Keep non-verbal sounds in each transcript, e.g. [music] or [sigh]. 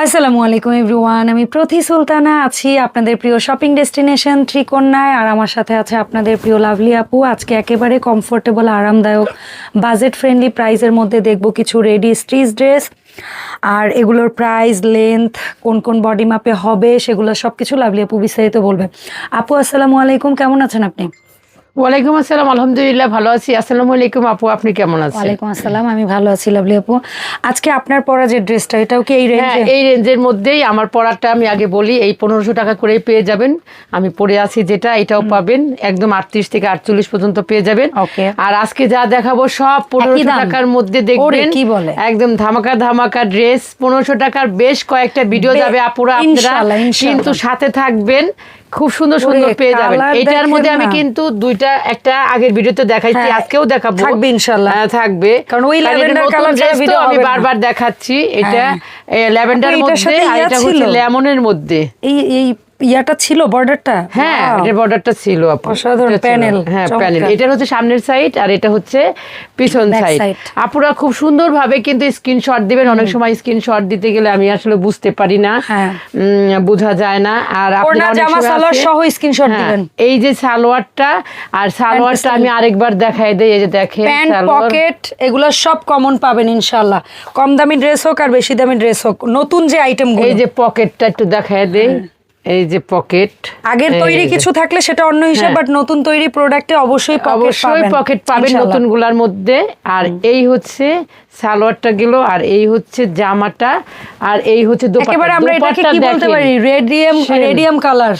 আসসালামু আলাইকুম এভরিওয়ান, আমি প্রতি সুলতানা আছি আপনাদের প্রিয় শপিং ডেস্টিনেশন ত্রিকন্যায় আর আমার সাথে আছে আপনাদের প্রিয় লাভলি আপু। আজকে একেবারে কমফোর্টেবল আরামদায়ক বাজেট ফ্রেন্ডলি প্রাইসের মধ্যে দেখব কিছু রেডি স্ট্রিচ ড্রেস আর এগুলোর প্রাইস লেন্থ কোন কোন বডি মাপে হবে, সেগুলো সব কিছু লাভলি আপু বিস্তারিত বলবে। আপু, আসসালামু আলাইকুম, কেমন আছেন আপনি? ওয়ালাইকুম আসসালাম আলহামদুলিল্লাহ ভালো আছি। আসসালামু আলাইকুম আপু আপনি কেমন আছেন? ওয়ালাইকুম আসসালাম আমি ভালো আছি লাভলি আপু। আজকে আপনার পরা যে ড্রেসটা এটাও কি এই হ্যাঁ রেঞ্জে এই রেঞ্জের মধ্যেই আমার পড়াটা আমি আগে বলি এই পনেরোশো টাকা করে পেয়ে যাবেন। আমি পড়ে আছি যেটা এটাও পাবেন একদম আটত্রিশ থেকে আটচল্লিশ পর্যন্ত পেয়ে যাবেন। Okay. আর আজকে যা দেখাবো সব পনেরোশো দাম? টাকার মধ্যে দেখবেন। কি বলে? একদম ধামাকা ধামাকা ড্রেস পনেরোশো টাকার বেশ কয়েকটা ভিডিও যাবে আপুরা আপনারা। কিন্তু সাথে থাকবেন খুব সুন্দর সুন্দর পেয়ে যাবেন। এটার মধ্যে আমি কিন্তু দুইটা একটা আগের ভিডিওতে দেখাইছি হ্যাঁ, আজকেও দেখাবো। থাকবে ইনশাআল্লাহ। হ্যাঁ, থাকবে। কারণ ওই ল্যাভেন্ডার কালার video আমি বারবার দেখাচ্ছি এটা হ্যাঁ। ল্যাভেন্ডার মধ্যে আর এটা? হচ্ছে লেমনের মধ্যে। এই এই ইয়াটা ছিল বর্ডারটা হ্যাঁ এটার বর্ডারটা ছিল আপু। অসাধারণ, panel, হ্যাঁ প্যানেল এটা হচ্ছে সামনের সাইড আর এটা হচ্ছে পিছন সাইড। আপুরা খুব সুন্দরভাবে কিন্তু স্ক্রিনশট দিবেন। অনেক সময় স্ক্রিনশট দিতে গেলে আমি আসলে বুঝতে পারি না। হ্যাঁ। বোঝা যায় না। আর জামা, সালোয়ার সহ screenshot হ্যাঁ, দিবেন। এই যে সালোয়ারটা আর সালোয়ারটা আমি আরেকবার দেখাই দেই। এই যে দেখেন প্যান্ট পকেট এগুলো সব কমন পাবেন ইনশাল্লাহ কম দামি ড্রেস হোক আর বেশি দামি ড্রেস হোক। নতুন যে আইটেম এই যে পকেটটা একটু দেখায় দেই। এই যে পকেট আগের তৈরি কিছু থাকলে সেটা অন্য হিসাব হ্যাঁ। বাট নতুন তৈরি প্রোডাক্টে অবশ্যই অবশ্যই পকেট পাবেন নতুনগুলার মধ্যে। আর এই হচ্ছে সালোয়ারটা গেল আর এই হচ্ছে জামাটা আর এই হচ্ছে দোপাট্টা। একেবারে আমরা এটাকে কি বলতে পারি? রেডিয়াম রেডিয়াম কালার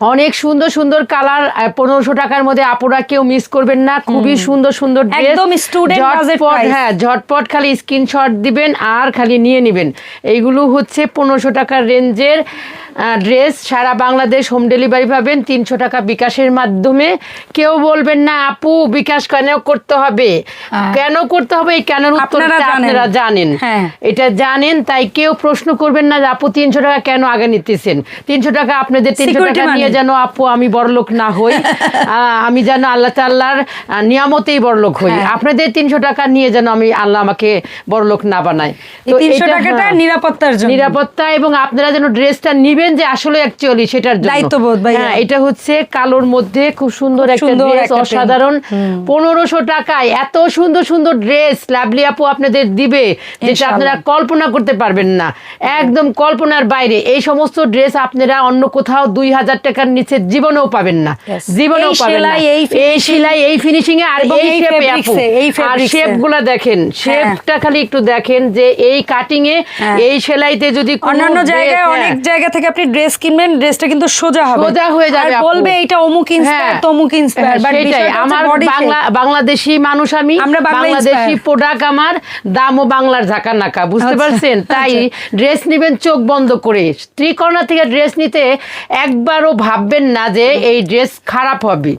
অনেক সুন্দর সুন্দর কালার পনেরোশো টাকার মধ্যে আপুরা কেউ মিস করবেন না। খুবই সুন্দর সুন্দর একদম ঝটপট হ্যাঁ ঝটপট খালি স্ক্রিনশট দিবেন আর খালি নিয়ে নেবেন। এইগুলো হচ্ছে পনেরোশো টাকার রেঞ্জের ড্রেস সারা বাংলাদেশ হোম ডেলিভারি পাবেন তিনশো টাকা বিকাশের মাধ্যমে। কেউ বলবেন না আপু বিকাশ কেন করতে হবে। কেন করতে হবে? এই কেন জানেন। আপনারা জানেন। হ্যাঁ। এটা জানেন তাই কেউ প্রশ্ন করবেন না যে আপু তিনশো টাকা কেন আগে নিতেছেন? তিনশো টাকা আপনাদের তিনশো টাকা নিয়ে money। যেন আপু আমি বড়লোক না হই আমি যেন আল্লাহ তাল্লাহর নিয়ামতেই বড়লোক হই। হ্যাঁ। আপনাদের তিনশো টাকা নিয়ে যেন আমি আল্লাহ আমাকে বড়লোক না টাকাটা হ্যাঁ, নিরাপত্তার জন্য। নিরাপত্তা এবং আপনারা যেন ড্রেসটা নিবেন যে আসলে অ্যাকচুয়ালি সেটার জন্য। দায়িত্ববোধ। হ্যাঁ এটা হচ্ছে কালোর মধ্যে খুব সুন্দর একটা ড্রেস অসাধারণ। পনেরোশো টাকায় এত সুন্দর সুন্দর ড্রেস লাভলি আপু আপনাদের দিবে যেটা আপনারা কল্পনা করতে পারবেন না। একদম কল্পনার বাইরে। এই সমস্ত ড্রেস আপনারা অন্য কোথাও দুই হাজার টাকার নিচে জীবনেও পাবেন না। জীবনেও পাবেন না। এই সেলাই এই ফিনিশিং এ আর এই শেপে এই দেখেন শেপটা খালি একটু দেখেন যে এই কাটিং এ হ্যাঁ। এই সেলাইতে যদি অন্যান্য জায়গায় হ্যাঁ, অনেক জায়গা থেকে আপনি ড্রেস কিনবেন ড্রেসটা কিন্তু সোজা হবে। সোজা হয়ে যাবে আর বলবে এটা অমুক ইন্সপায়ার হ্যাঁ, তমুক ইন্সপায়ার হ্যাঁ, বাট সেটাই। আমার বাংলা বাংলাদেশি মানুষ আমি আমরা বাংলাদেশি প্রোডাক্ট আমার দামও বাংলার ঝাঁকা নাকা বুঝতে আচ্ছা, পারছেন? তাই ড্রেস নেবেন চোখ বন্ধ করে। ত্রিকর্ণা থেকে ড্রেস নিতে একবারও ভাববেন না যে এই ড্রেস খারাপ হবে।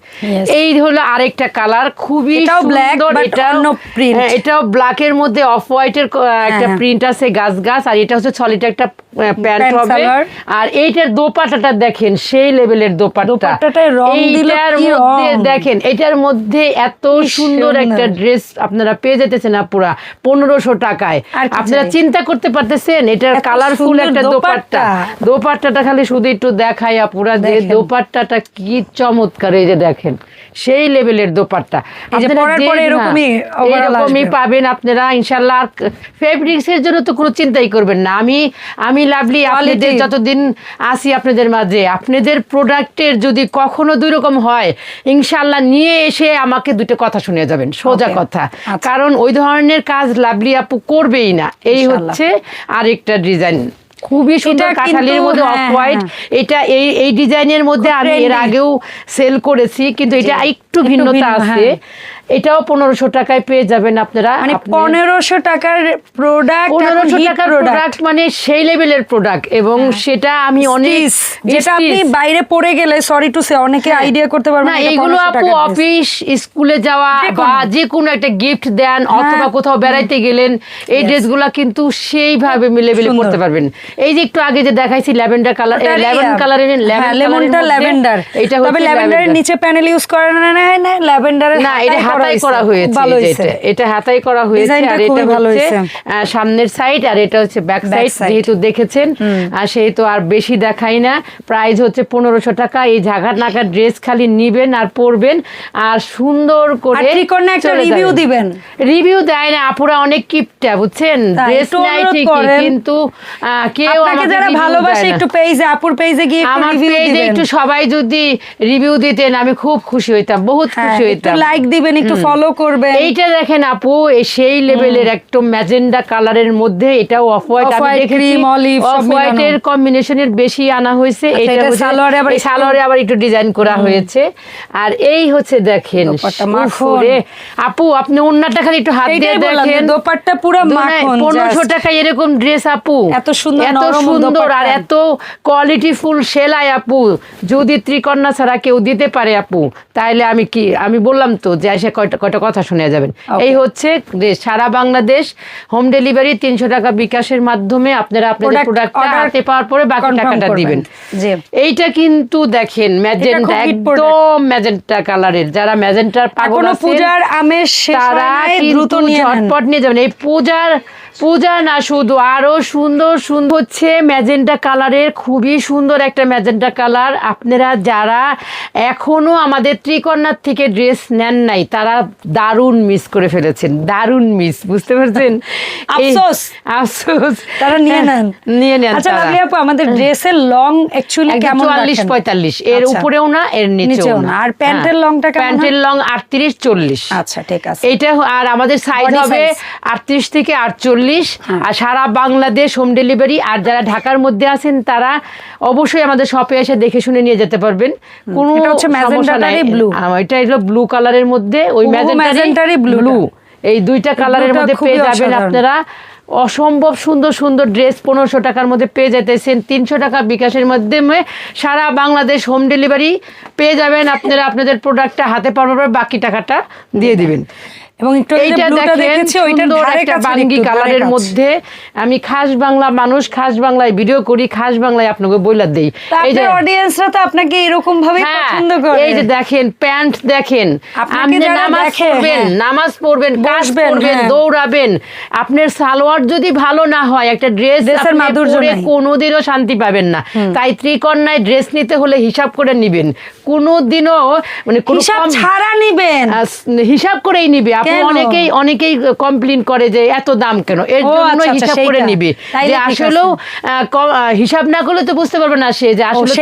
এই হলো আরেকটা কালার খুবই এটাও। হ্যাঁ, এটাও ব্ল্যাকের মধ্যে অফ হোয়াইটের একটা হ্যাঁ। প্রিন্ট আছে গাছ গাছ আর এটা হচ্ছে সলিড একটা প্যান্ট হবে। আর এইটার দোপাটাটা দেখেন সেই লেভেলের এইটার মধ্যে দেখেন এটার মধ্যে এত সুন্দর একটা ড্রেস আপনারা পেয়ে যেতেছেন আপুরা পনেরোশো টাকায়। আপনারা চিন্তা করতে পারতেছেন এটার কালারফুল একটা দোপাট্টা। দোপাট্টা। দোপাট্টাটা খালি শুধু একটু দেখাই আপুরা যে দোপাট্টাটা কি চমৎকার এই যে দেখেন সেই লেভেলের দোপাট্টা। এরকমই। পাবেন আপনারা ইনশাল্লাহ ফেব্রিক্স এর জন্য তো কোনো চিন্তাই করবেন না। আমি আমি লাভলি আপনাদের যতদিন আসি আপনাদের মাঝে আপনাদের প্রোডাক্টের যদি কখনো দুই রকম হয় ইনশাল্লাহ নিয়ে এসে আমাকে দুটো কথা শুনে যাবেন সোজা কথা। আচ্ছা। কারণ ওই ধরনের কাজ লাভলি আপু করবেই না। এই। হচ্ছে আরেকটা ডিজাইন খুবই সুন্দর কাঁঠালির মধ্যে অফ হ্যাঁ, হোয়াইট এটা এই এই ডিজাইনের মধ্যে আমি এর আগেও সেল করেছি কিন্তু এটা। একটু ভিন্নতা আছে। হ্যাঁ। এটাও পনেরোশো টাকায় পেয়ে যাবেন আপনারা। মানে পনেরোশো টাকার প্রোডাক্ট পনেরোশো টাকার প্রোডাক্ট মানে সেই লেভেলের প্রোডাক্ট এবং সেটা আমি অনেক যেটা আপনি বাইরে পড়ে গেলে সরি টু সে অনেকে আইডিয়া করতে পারবেন না এগুলো আপু অফিস স্কুলে যাওয়া বা যে কোনো একটা গিফট দেন অথবা হ্যাঁ। কোথাও বেড়াইতে গেলেন এই. ড্রেসগুলো কিন্তু সেইভাবে মিলে মিলে। পড়তে পারবেন। এই যে একটু আগে যে দেখাইছি ল্যাভেন্ডার কালার ল্যাভেন্ডার। কালারের হ্যাঁ, লেমনটা ল্যাভেন্ডার। এটা তবে ল্যাভেন্ডারের ল্যাভেন্ডার। নিচে প্যানেল ইউজ করেন না হয় না ল্যাভেন্ডারের না এটা হাতাই করা হয়েছে। এটা। এটা হাতাই করা হয়েছে আর এটা হচ্ছে সামনের সাইড আর এটা হচ্ছে ব্যাক সাইড যেহেতু দেখেছেন আর সেহেতু আর বেশি দেখাই না। প্রাইস হচ্ছে পনেরোশো টাকা। এই ঝাঘাট নাকা ড্রেস খালি নিবেন আর পরবেন আর সুন্দর করে একটা রিভিউ দিবেন। রিভিউ দেয় না আপুরা অনেক কিপটা বুঝছেন? ড্রেস নাই ঠিকই কিন্তু কেউ আমাকে যারা ভালোবাসে। একটু পেজে আপুর পেজে গিয়ে একটু আমার পেজে একটু সবাই যদি রিভিউ দিতেন আমি খুব খুশি হইতাম। বহুত হ্যাঁ, খুশি একটু হইতাম। লাইক দিবেন একটু ফলো করবেন। এইটা দেখেন আপু সেই লেভেলের একদম ম্যাজেন্ডা কালারের মধ্যে এটাও অফ হোয়াইট আমি দেখেছি। অফ হোয়াইটের। কম্বিনেশনের বেশি আনা হয়েছে। আচ্ছা, এটা এটা সালোয়ারে আবার সালোয়ারে আবার একটু ডিজাইন করা হয়েছে। আর এই হচ্ছে দেখেন আপু আপনি অন্যটা খালি একটু হাত দিয়ে দেখেন। দোপাট্টা পুরো মাখন পনেরোশো just। টাকা এরকম ড্রেস আপু। এত সুন্দর এত সুন্দর আর এত কোয়ালিটি ফুল সেলাই আপু। যদি ত্রিকন্যা ছাড়া কেউ দিতে পারে আপু তাইলে আমি কি আমি বললাম তো যে এসে কয়টা কয়টা কথা শুনে যাবেন। এই হচ্ছে সারা বাংলাদেশ হোম ডেলিভারি তিনশো টাকা বিকাশের মাধ্যমে আপনারা আপনাদের প্রোডাক্টটা হাতে পাওয়ার পরে বাকি টাকাটা দিবেন। এইটা কিন্তু দেখেন ম্যাজেন্টা একদম ম্যাজেন্টা কালারের। যারা ম্যাজেন্টার পাগল পূজার আমেজ তারা দ্রুত নিয়ে ঝটপট নিয়ে যাবেন। এই পূজার পূজা না শুধু আরও সুন্দর সুন্দর হচ্ছে ম্যাজেন্টা কালারের খুবই সুন্দর একটা ম্যাজেন্টা কালার। আপনারা যারা এখনও আমাদের ত্রিকর্ণার থেকে ড্রেস নেন নাই তারা দারুণ মিস করে ফেলেছেন দারুণ মিস বুঝতে পারছেন? [laughs] আফসোস। তারা নিয়ে নেন। [laughs] নিয়ে নেন আচ্ছা লাভলি আপু আমাদের ড্রেসের লং অ্যাকচুয়ালি কেমন 44 45 এর আচ্ছা। উপরেও না এর নিচেও না। আর প্যান্টের হ্যাঁ। লংটা কেমন প্যান্টের লং 38 40 আচ্ছা ঠিক আছে। এটা আর আমাদের সাইজ হবে 38 থেকে 48 ইংলিশ আর সারা বাংলাদেশ হোম ডেলিভারি আর যারা ঢাকার মধ্যে আছেন তারা অবশ্যই আমাদের শপে এসে দেখে শুনে নিয়ে যেতে পারবেন। কোনো সমস্যা নাই। এটা হলো ব্লু কালারের মধ্যে। ওই ম্যাজেন্টারি ব্লু এই দুইটা কালারের মধ্যে পেয়ে যাবেন আপনারা। অসম্ভব সুন্দর সুন্দর ড্রেস পনেরোশো টাকার মধ্যে পেয়ে যেতেছেন তিনশো টাকা বিকাশের মাধ্যমে সারা বাংলাদেশ হোম ডেলিভারি পেয়ে যাবেন। আপনারা আপনাদের প্রোডাক্টটা হাতে পাওয়ার পর বাকি টাকাটা দিয়ে দিবেন। এবং একটু এইটা ব্লুটা দেখেছি ওইটার সুন্দর ধারে একটা বাঙ্গি কালারের মধ্যে আমি খাস বাংলা মানুষ খাস বাংলায় ভিডিও করি খাস বাংলায় আপনাকে বইলা দেই এই যে অডিয়েন্সরা তো আপনাকে এরকম ভাবে হ্যাঁ, পছন্দ করে এই যে দেখেন প্যান্ট দেখেন আপনি নামাজ পড়বেন হ্যাঁ। নামাজ পড়বেন কাজ বসবেন, করবেন হ্যাঁ। দৌড়াবেন আপনার সালোয়ার যদি ভালো না হয় একটা ড্রেস ড্রেসের মাধুর্য নাই। কোনোদিনও শান্তি পাবেন না তাই ত্রিকন্যায় ড্রেস নিতে হলে হিসাব করে নিবেন কোনোদিনও মানে কোনো হিসাব ছাড়া নিবেন হিসাব করেই নিবে? অনেকেই অনেকেই কমপ্লেন করে যে এত দাম কেন? এর জন্য আচ্ছা, আচ্ছা, হিসাব করে। নিবে। যে আসলেও হিসাব না করলে তো বুঝতে পারবে না সে যে আসলে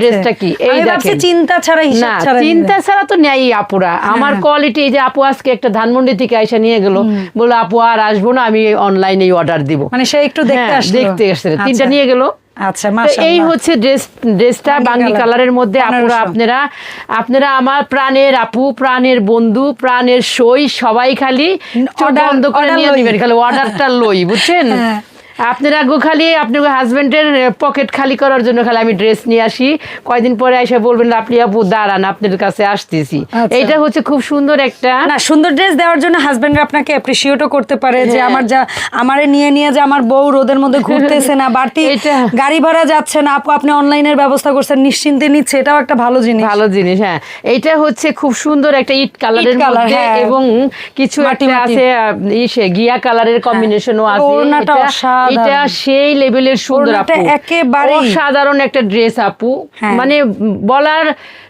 ড্রেসটা কি? এই চিন্তা ছাড়া হিসাব ছাড়া চিন্তা ছাড়া তো নেই আপুরা। আমার কোয়ালিটি এই যে আপু আজকে একটা ধানমন্ডি থেকে আইসা নিয়ে গেল বলে আপু আর আসব না আমি অনলাইনে অর্ডার দিব। মানে সে একটু দেখতে হ্যাঁ, আসলো। দেখতে আসছে তিনটা আচ্ছা। নিয়ে গেল আচ্ছা এই হচ্ছে ড্রেস ড্রেসটা বাঙ্গি কালারের মধ্যে আপুরা আপনারা আপনারা আমার প্রাণের আপু প্রাণের বন্ধু প্রাণের সই সবাই খালি চোখ বন্ধ করে নিয়ে। নেবেন খালি অর্ডারটা লই [laughs] বুঝছেন হ্যাঁ। আপনারা গো খালি আপনার হাজবেন্ডের পকেট খালি করার জন্য খালি আমি ড্রেস নিয়ে আসি। কয়দিন পরে এসে বলবেন আপনি আপু দাঁড়ান আপনাদের কাছে আসতেছি। আচ্ছা। এইটা হচ্ছে খুব সুন্দর একটা না সুন্দর ড্রেস দেওয়ার জন্য হাজবেন্ড আপনাকে অ্যাপ্রিসিয়েটও করতে পারে যে হ্যাঁ। আমার যা আমারে নিয়ে নিয়ে যে আমার বউ রোদের মধ্যে [laughs] ঘুরতেছে না বাড়তি গাড়ি ভাড়া যাচ্ছে না আপু আপনি অনলাইনের ব্যবস্থা করছেন নিশ্চিন্তে নিচ্ছে এটাও একটা ভালো জিনিস। ভালো জিনিস হ্যাঁ। এটা হচ্ছে খুব সুন্দর একটা ইট কালারের মধ্যে হ্যাঁ। এবং কিছু একটা আছে ইসে গিয়া কালারের কম্বিনেশনও আছে। ওড়নাটা এটা- সেই লেভেলের সুন্দর আপু একেবারেই- অসাধারণ একটা ড্রেস আপু হ্যাঁ। মানে বলার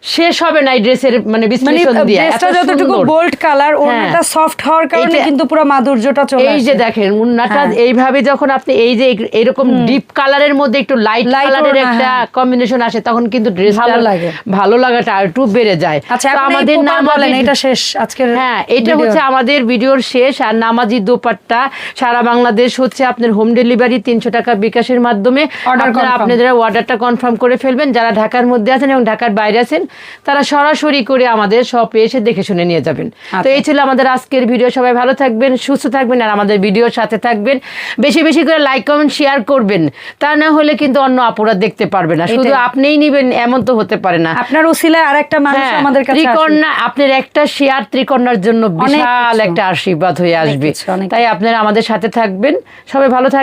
শেষ হবে না এই ড্রেসের মানে মানে বিশ্লেষণ দিয়ে এত ড্রেসটা যতটুকু বোল্ড কালার হ্যাঁ। সফট হওয়ার কারণে কিন্তু পুরো মাধুর্যটা চলে এই যে দেখেন উন্নাটা হ্যাঁ। এইভাবে যখন আপনি এই যে এরকম ডিপ কালারের মধ্যে একটু লাইট কালারের একটা হ্যাঁ। কম্বিনেশন আসে তখন কিন্তু ড্রেস ভালো লাগে। ভালো লাগাটা আর একটু বেড়ে যায় আচ্ছা আমাদের নাম বলেন এটা শেষ আজকের হ্যাঁ এটা। হচ্ছে আমাদের ভিডিওর শেষ আর নামাজি দোপাট্টা সারা বাংলাদেশ হচ্ছে আপনার হোম ডেলিভারি তিনশো টাকা বিকাশের মাধ্যমে আপনারা আপনাদের অর্ডারটা কনফার্ম করে ফেলবেন। যারা ঢাকার মধ্যে আছেন এবং ঢাকার বাইরে আছেন তারা সরাসরি করে আমাদের শপে এসে দেখে শুনে নিয়ে যাবেন। তো আচ্ছা। এই ছিল আমাদের আজকের ভিডিও সবাই ভালো থাকবেন সুস্থ থাকবেন আর আমাদের ভিডিওর সাথে থাকবেন। বেশি বেশি করে লাইক কমেন্ট শেয়ার করবেন। তা না হলে কিন্তু অন্য অপরাধ দেখতে পারবে না। শুধু আপনিই নিবেন এমন তো হতে পারে না। আপনার উসিলায় আর একটা মানুষ হ্যাঁ, আমাদের কাছে। ত্রিকন্যা আপনার একটা শেয়ার ত্রিকন্যার জন্য বিশাল একটা আশীর্বাদ হয়ে আসবে। তাই আপনারা আমাদের সাথে থাকবেন। সবাই ভালো